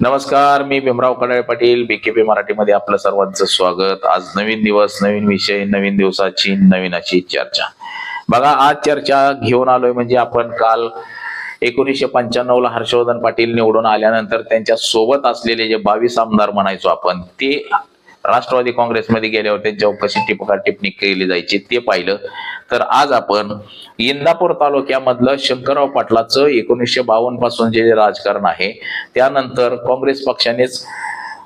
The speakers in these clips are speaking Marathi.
नमस्कार मी भीमराव कडाळे पाटील बीकेपी मराठीमध्ये आपलं सर्वांचं स्वागत. आज नवीन दिवस नवीन विषय नवीन दिवसाची नवीन अशी चर्चा. बघा आज चर्चा घेऊन आलोय म्हणजे आपण काल एकोणीसशे पंच्याण्णव ला हर्षवर्धन पाटील निवडून आल्यानंतर त्यांच्यासोबत असलेले जे बावीस आमदार म्हणायचो आपण ते राष्ट्रवादी काँग्रेसमध्ये गेल्यावर त्यांच्यावर कशी टिपका टिप्पणी केली जायची ते पाहिलं. तर आज आपण इंदापूर तालुक्यामधलं शंकरराव पाटलाचं एकोणीसशे बावन्नपासून जे राजकारण आहे त्यानंतर काँग्रेस पक्षानेच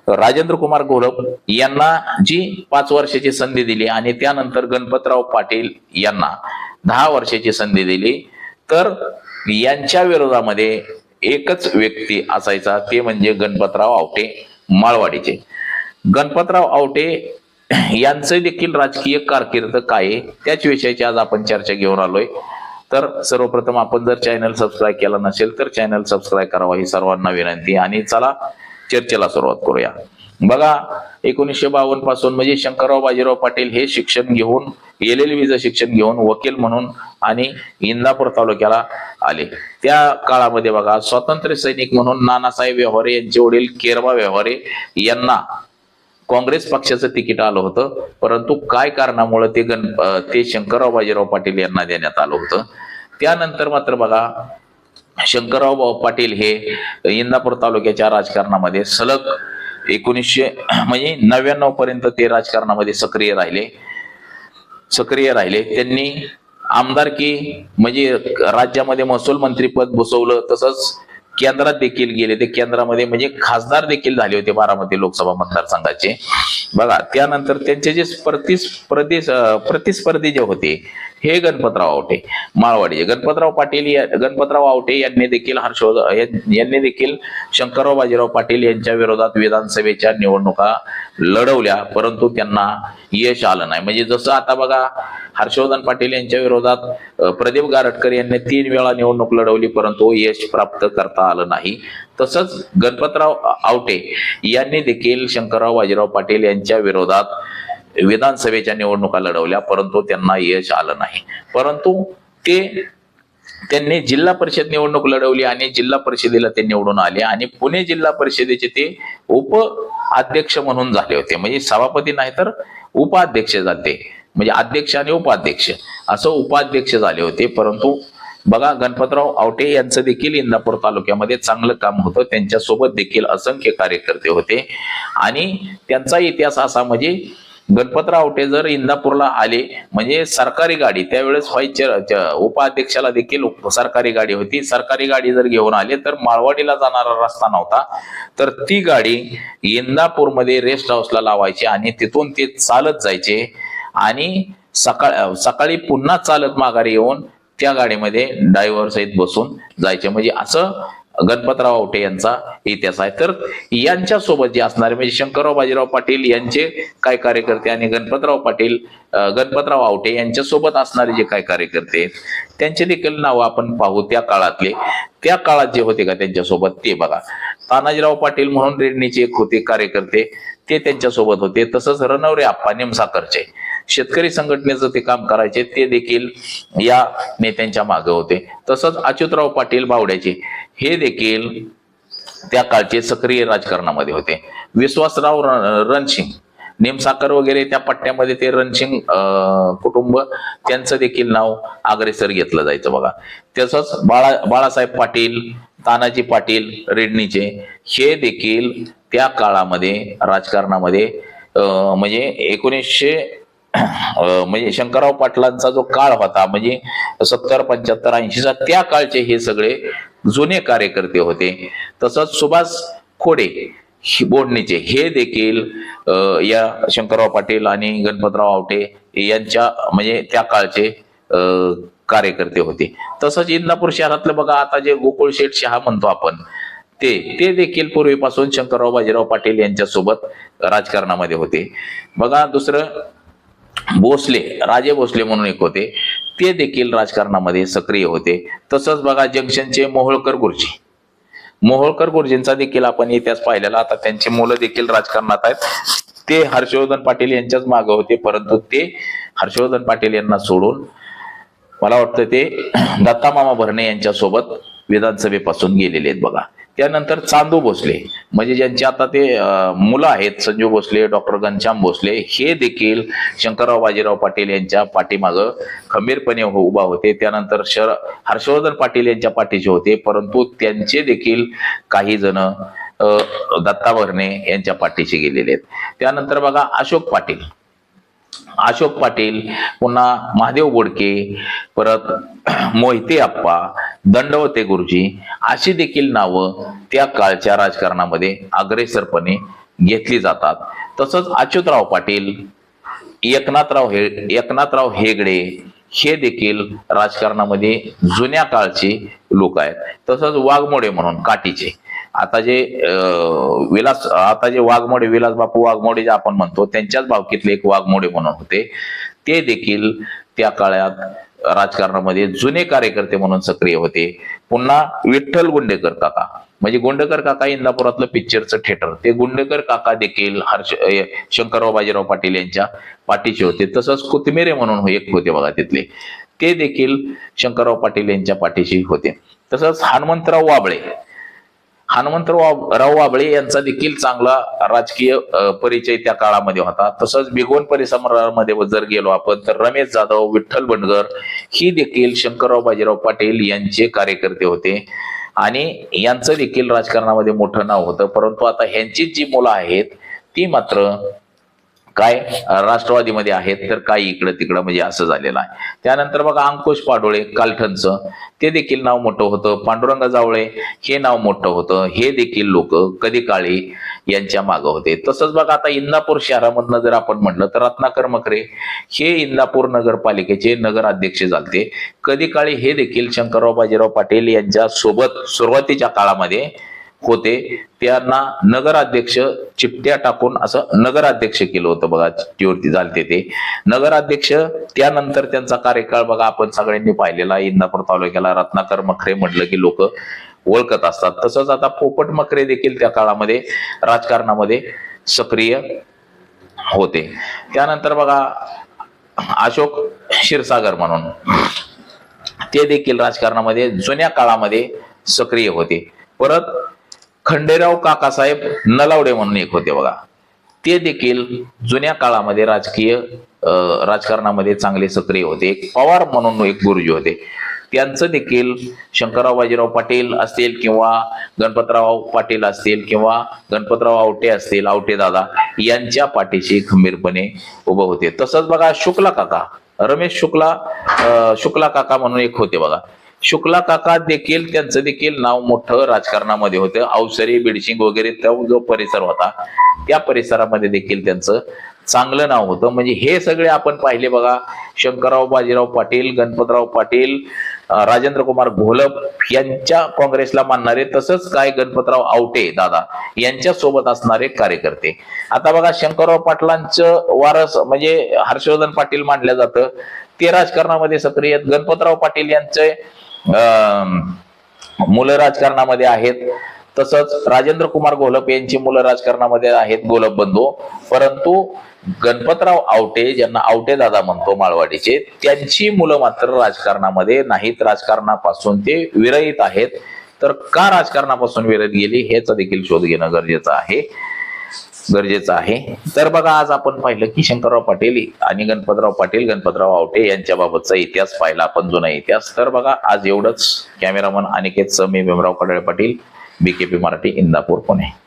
राजेंद्र कुमार घोलप यांना जी पाच वर्षाची संधी दिली आणि त्यानंतर गणपतराव पाटील यांना दहा वर्षाची संधी दिली तर यांच्या विरोधामध्ये एकच व्यक्ती असायचा ते म्हणजे गणपतराव आवटे माळवाडीचे. गणपतराव आवटे यांचं देखील राजकीय कारकीर्द काय आहे त्याच विषयाची आज आपण चर्चा घेऊन आलोय. तर सर्वप्रथम आपण जर चॅनल सबस्क्राईब केला नसेल तर चॅनल सबस्क्राईब करावा ही सर्वांना विनंती. आणि चला चर्चेला सुरुवात करूया. बघा एकोणीसशे बावन्नपासून म्हणजे शंकरराव बाजीराव पाटील हे शिक्षण घेऊन एल विज शिक्षण घेऊन वकील म्हणून आणि इंदापूर तालुक्याला आले. त्या काळामध्ये बघा स्वातंत्र्य सैनिक म्हणून नानासाहेब व्यवहारे यांचे वडील केरबा व्यवहारे यांना काँग्रेस पक्षाचं तिकीट आलं होतं परंतु काय कारणामुळे ते गण ते शंकरराव बाजीराव पाटील यांना देण्यात आलं होतं. त्यानंतर मात्र बघा शंकरराव भाऊ पाटील हे इंदापूर तालुक्याच्या राजकारणामध्ये सलग एकोणीसशे म्हणजे नव्याण्णव पर्यंत ते राजकारणामध्ये सक्रिय राहिले. सक्रिय राहिले. त्यांनी आमदारकी म्हणजे राज्यामध्ये महसूल मंत्रीपद बसवलं तसंच केंद्रात देखील गेले. ते केंद्रामध्ये म्हणजे खासदार देखील झाले होते बारामती लोकसभा मतदारसंघाचे. बघा त्यानंतर त्यांचे जे स्पर्धी प्रतिस्पर्धी जे होते हे गणपतराव आवटे माळवाडीचे गणपतराव पाटील या गणपतराव आवटे यांनी देखील हर्षवर्धन यांनी देखील शंकरराव बाजीराव पाटील यांच्या विरोधात विधानसभेच्या निवडणुका लढवल्या परंतु त्यांना यश आलं नाही. म्हणजे जसं आता बघा हर्षवर्धन पाटील यांच्या विरोधात प्रदीप गारटकर यांनी तीन वेळा निवडणूक लढवली परंतु यश प्राप्त करता आलं नाही. तसंच गणपतराव आवटे यांनी देखील शंकरराव बाजीराव पाटील यांच्या विरोधात विधानसभेच्या निवडणुका लढवल्या परंतु त्यांना यश आलं नाही. परंतु ते त्यांनी जिल्हा परिषद निवडणूक लढवली आणि जिल्हा परिषदेला ते निवडून आले आणि पुणे जिल्हा परिषदेचे ते उप अध्यक्ष म्हणून झाले होते. म्हणजे सभापती नाही तर उपाध्यक्ष झाले. म्हणजे अध्यक्ष आणि उपाध्यक्ष. असं उपाध्यक्ष झाले होते परंतु बघा गणपतराव आवटे यांचं देखील इंदापूर तालुक्यामध्ये चांगलं काम होतं. त्यांच्यासोबत देखील असंख्य कार्यकर्ते होते. आणि त्यांचा इतिहास असा म्हणजे गणपतराव आवटे जर इंदापूरला आले म्हणजे सरकारी गाडी त्यावेळेस व्हायचे उपाध्यक्षाला देखील सरकारी गाडी होती. सरकारी गाडी जर घेऊन आले तर माळवाडीला जाणारा रस्ता नव्हता. तर ती गाडी इंदापूरमध्ये रेस्ट हाऊसला लावायची आणि तिथून ते चालत जायचे. आणि सकाळ सकाळी पुन्हा चालत माघारी येऊन त्या गाडीमध्ये ड्रायव्हर सहित बसून जायचे. म्हणजे असं गणपतराव आवटे यांचा इतिहास आहे. तर यांच्या सोबत जे असणारे म्हणजे शंकरराव बाजीराव पाटील यांचे काय कार्यकर्ते आणि गणपतराव पाटील गणपतराव आवटे यांच्या सोबत असणारे जे काय कार्यकर्ते त्यांचे देखील नाव आपण पाहू त्या काळातले. त्या काळात जे होते का त्यांच्यासोबत ते बघा. तानाजीराव पाटील म्हणून रेडणीचे एक होते कार्यकर्ते ते त्यांच्यासोबत होते. तसंच रणवरे आप्पा निमसाकरचे. शेतकरी संघटनेचं ते काम करायचे ते देखील या नेत्यांच्या मागे होते. तसंच अच्युतराव पाटील बावड्याचे हे देखील त्या काळचे सक्रिय राजकारणामध्ये होते. विश्वासराव रणसिंग नेमसाकर वगैरे त्या पट्ट्यामध्ये ते रणसिंग कुटुंब त्यांचं देखील नाव अग्रेसर घेतलं जायचं बघा. तसंच बाळा बाळासाहेब पाटील तानाजी पाटील रेडणीचे हे देखील त्या काळामध्ये राजकारणामध्ये म्हणजे एकोणीसशे म्हणजे शंकरराव पाटलांचा जो काळ होता म्हणजे सत्तर पंच्याहत्तर ऐंशीचा त्या काळचे हे सगळे जुने कार्यकर्ते होते. तसंच सुभाष खोडे बोडणीचे हे देखील या शंकरराव पाटील आणि गणपतराव आवटे यांच्या म्हणजे त्या काळचे कार्यकर्ते होते. तसंच इंदापूर शहरातलं बघा आता जे गोकुळ शेठ शहा म्हणतो आपण ते ते देखील पूर्वीपासून शंकरराव बाजीराव पाटील यांच्यासोबत राजकारणामध्ये होते. बघा दुसरं भोसले राजे भोसले म्हणून एक होते. ते देखील राजकारणामध्ये सक्रिय होते. तसंच बघा जंक्शनचे मोहोळकर गुरुजी. मोहोळकर गुरुजींचा देखील आपण इतिहास पाहिलेला. आता त्यांची मुलं देखील राजकारणात आहेत. ते हर्षवर्धन पाटील यांच्याच माग होते परंतु ते हर्षवर्धन पाटील यांना सोडून मला वाटतं ते दत्ता मामा भरणे यांच्यासोबत विधानसभेपासून गेलेले आहेत बघा. त्यानंतर चांदू भोसले. म्हणजे ज्यांचे आता ते मुलं आहेत संजू भोसले डॉक्टर घनश्याम भोसले हे देखील शंकरराव बाजीराव पाटील यांच्या पाठीमागं खंबीरपणे हो- उभा होते. त्यानंतर शर हर्षवर्धन पाटील यांच्या पाठीचे होते. परंतु त्यांचे देखील काही जण दत्ता भरणे यांच्या पाठीशी गेलेले आहेत. त्यानंतर बघा अशोक पाटील. अशोक पाटील पुन्हा महादेव बोडके परत मोहिते आप्पा दंडवते गुरुजी अशी देखील नावं त्या काळच्या राजकारणामध्ये अग्रेसरपणे घेतली जातात. तसंच अच्युतराव पाटील एकनाथराव हे एकनाथराव हेगडे हे देखील राजकारणामध्ये जुन्या काळचे लोक आहेत. तसंच वाघमोडे म्हणून काठीचे. आता जे विलास आता जे वाघमोडे विलास बापू वाघमोडे जे आपण म्हणतो त्यांच्याच भावकीतले एक वाघमोडे म्हणून होते. ते देखील त्या काळात राजकारणामध्ये जुने कार्यकर्ते म्हणून सक्रिय होते. पुन्हा विठ्ठल गुंडेकर काका. म्हणजे गुंडेकर काका इंदापुरातलं पिक्चरचं थिएटर. ते गुंडेकर काका देखील हर्ष शंकरराव बाजीराव पाटील यांच्या पाठीचे होते. तसंच कोथमिरे म्हणून एक होते बघा तिथले. ते देखील शंकरराव पाटील यांच्या पाठीशी होते. तसंच हनुमंतराव वाबळे. हनुमंतराव राव वाबळे यांचा देखील चांगला राजकीय परिचय त्या काळामध्ये होता. तसंच बिगोन परिसरामध्ये जर गेलो आपण तर रमेश जाधव विठ्ठल बंडगर ही देखील शंकरराव बाजीराव पाटील यांचे कार्यकर्ते होते. आणि यांचं देखील राजकारणामध्ये मोठं नाव होतं. परंतु आता ह्यांची जी मुलं आहेत ती मात्र काय राष्ट्रवादीमध्ये आहेत तर काही इकडं तिकडं म्हणजे असं झालेलं आहे. त्यानंतर बघा अंकुश पाडोळे कालठणचं ते देखील नाव मोठं होतं. पांडुरंग जावळे हे नाव मोठं होतं. हे देखील लोक कधी काळी यांच्या मागं होते. तसंच बघा आता इंदापूर शहरामधनं जर आपण म्हटलं तर रत्नाकर मकरे हे इंदापूर नगरपालिकेचे नगराध्यक्ष झालते. कधी काळी हे देखील शंकरराव बाजीराव पाटील यांच्या सोबत सुरुवातीच्या काळामध्ये होते. त्यांना नगराध्यक्ष चिपट्या टाकून असं नगराध्यक्ष केलं होतं बघा चिठ्ठीवरती झालते ते. नगराध्यक्ष त्यानंतर त्यांचा कार्यकाळ बघा आपण सगळ्यांनी पाहिलेला इंदापूर तालुक्याला रत्नाकर मखरे म्हटलं की लोक ओळखत असतात. तसंच आता पोपट मकरे देखील त्या काळामध्ये राजकारणामध्ये सक्रिय होते. त्यानंतर बघा अशोक क्षीरसागर म्हणून. ते देखील राजकारणामध्ये जुन्या काळामध्ये सक्रिय होते. परत खंडेराव काकासाहेब नलावडे म्हणून एक होते बघा. ते देखील जुन्या काळामध्ये राजकीय राजकारणामध्ये चांगले सक्रिय होते. एक पवार म्हणून एक गुरुजी होते. त्यांचं देखील शंकरराव बाजीराव पाटील असतील किंवा गणपतराव पाटील असतील किंवा गणपतराव आवटे असतील आवटे दादा यांच्या पाठीशी खंबीरपणे उभं होते. तसंच बघा शुक्ला काका रमेश शुक्ला शुक्ला काका म्हणून एक होते बघा. शुक्ला काका देखील त्यांचं देखील नाव मोठं राजकारणामध्ये होतं. अवसरी बिडशिंग वगैरे तो जो परिसर होता त्या परिसरामध्ये देखील त्यांचं चांगलं नाव होतं. म्हणजे हे सगळे आपण पाहिले बघा. शंकरराव बाजीराव पाटील गणपतराव पाटील राजेंद्र कुमार घोलप यांच्या काँग्रेसला मानणारे तसंच काय गणपतराव आवटे दादा यांच्या सोबत असणारे कार्यकर्ते. आता बघा शंकरराव पाटलांचं वारस म्हणजे हर्षवर्धन पाटील मानलं जातं. ते राजकारणामध्ये सक्रिय गणपतराव पाटील यांचे मुलं राजकारणामध्ये आहेत. तसंच राजेंद्र कुमार घोलप यांची मुलं राजकारणामध्ये आहेत गोलप बंधू. परंतु गणपतराव आवटे ज्यांना आवटे दादा म्हणतो माळवाडीचे त्यांची मुलं मात्र राजकारणामध्ये नाहीत. राजकारणापासून ते विरहित आहेत. तर का राजकारणापासून विरहित गेली ह्याचा देखील शोध घेणं गरजेचं आहे. गरजेचं आहे. तर बघा आज आपण पाहिलं की शंकरराव पाटील आणि गणपतराव पाटील गणपतराव आवटे यांच्याबाबतचा इतिहास पाहिला आपण जुना इतिहास. तर बघा आज एवढंच. Cameraman Aniket Sami Bhimrao Kadale Patil BKP Marathi Indapur Pune.